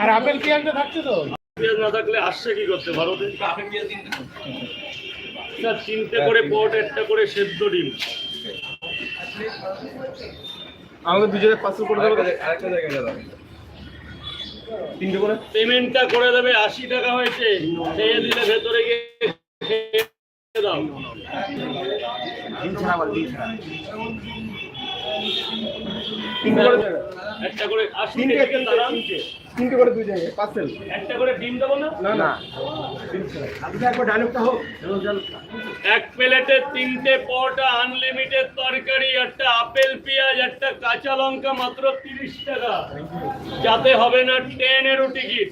আর apple পেঁয়াজটা থাকছে তো? পেঁয়াজ না থাকলে আসছে কি করতে ভারতে? স্যার তিনটে করে পট একটা করে সেদ্ধ ডিম। আমাকে দু জায়গায় পার্সেল করে দেবো। তিনটে করে? পেমেন্টটা করে দেবে আশি টাকা হয়েছে। খেয়ে দিলে ভেতরে গিয়ে দাও। তিনটে করে একটা করে আশি তিনটে তিনটে করে দুই জায়গায় পার্সেল একটা করে ডিম দেবো না? না না। আপনি একবার ডায়লগটা হোক। এক প্লেটে তিনটে পরোটা আনলিমিটেড তরকারি একটা আপেল পেঁয়াজ একটা কাঁচা লঙ্কা মাত্র তিরিশ টাকা। যাতে হবে না ট্রেনেরও টিকিট।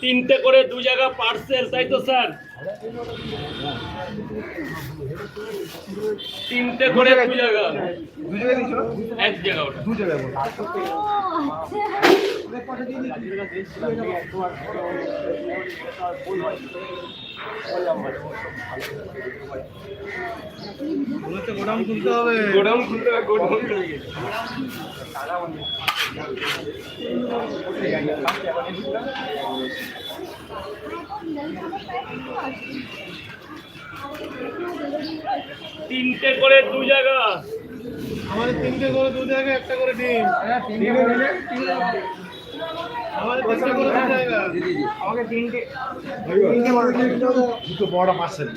তিনটে করে দু জায়গা পার্সেল তাই তো স্যার? তিনটে করে দু জায়গা। দু জায়গায় দিচ্ছ এক জায়গা ওটা। দু বলো আচ্ছা গোডাউন খুলতে হবে গোডাউন খুলতে হবে। গোডাউন তিনটে করে দু জায়গা। আমাদের তিনটে করে দু জায়গা একটা করে ডিম। আমাদের তিনটে করে দু জায়গা। আমাকে তিনটে দুটো বড় পার্সেল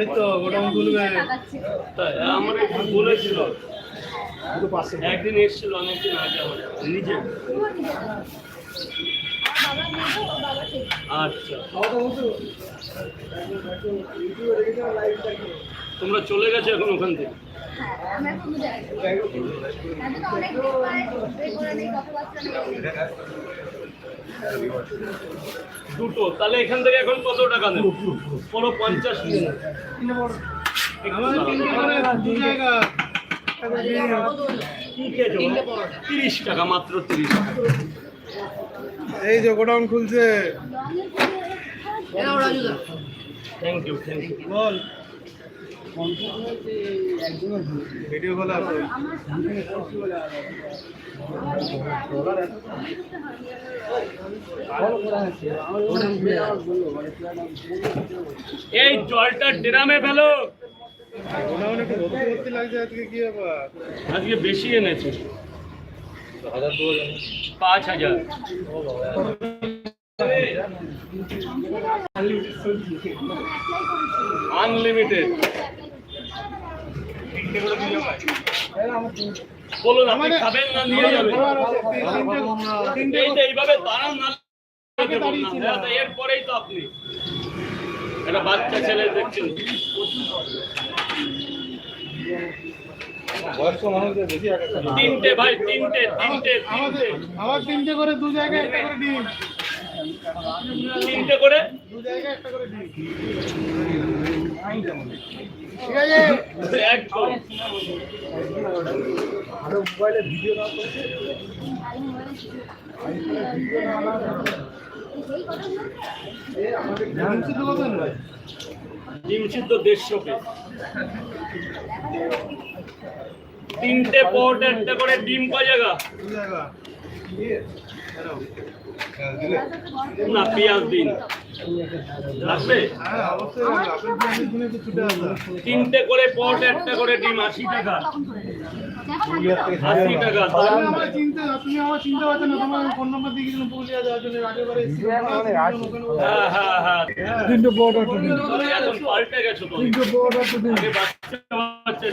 এই তো তাই আমার বলেছিল। দুটো পার্সেল একদিন এসেছিল অনেকদিন আগে আমার। নিজে। আচ্ছা। তোমরা চলে গেছো এখন ওখান থেকে? দুটো। তাহলে এখান থেকে এখন কত টাকা নেব? পুরো পঞ্চাশ একটা করে তিরিশ টাকা মাত্র তিরিশ এই যে গোডাউন খুলছে। থ্যাংক ইউ থ্যাংক ইউ বল। ভিডিও কল আছে। এই জলটা ড্রামে ফেলো। আজকে বেশি এনেছে। পাঁচ হাজার। আনলিমিটেড বলুন আপনি খাবেন না নিয়ে যাবেন? তিনটে এই তো এইভাবে দাঁড়ান না হ্যাঁ, এরপরেই তো আপনি একটা বাচ্চা ছেলে দেখছেন। তিনটে ভাই তিনটে তিনটে আমার তিনটে করে দু জায়গায় একটা করে ডিম। তিনটে করে? দু জায়গায় একটা করে ডিম। ঠিক আছে। একদম। আরও মোবাইলে ভিডিও না ডিম সিদ্ধ দেড়শো পিস তিনটে পট একটা করে ডিম কয় জায়গা। না পেঁয়াজ দিন। তিনটে করে পট একটা করে ডিম আশি টাকা আশি টাকা হ্যাঁ হ্যাঁ হ্যাঁ তিনটে একটা ডিম পাল্টে গেছো তিনটে একটা ডিম। বাচ্চা বাচ্চা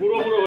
বুড়ো বুড়ো।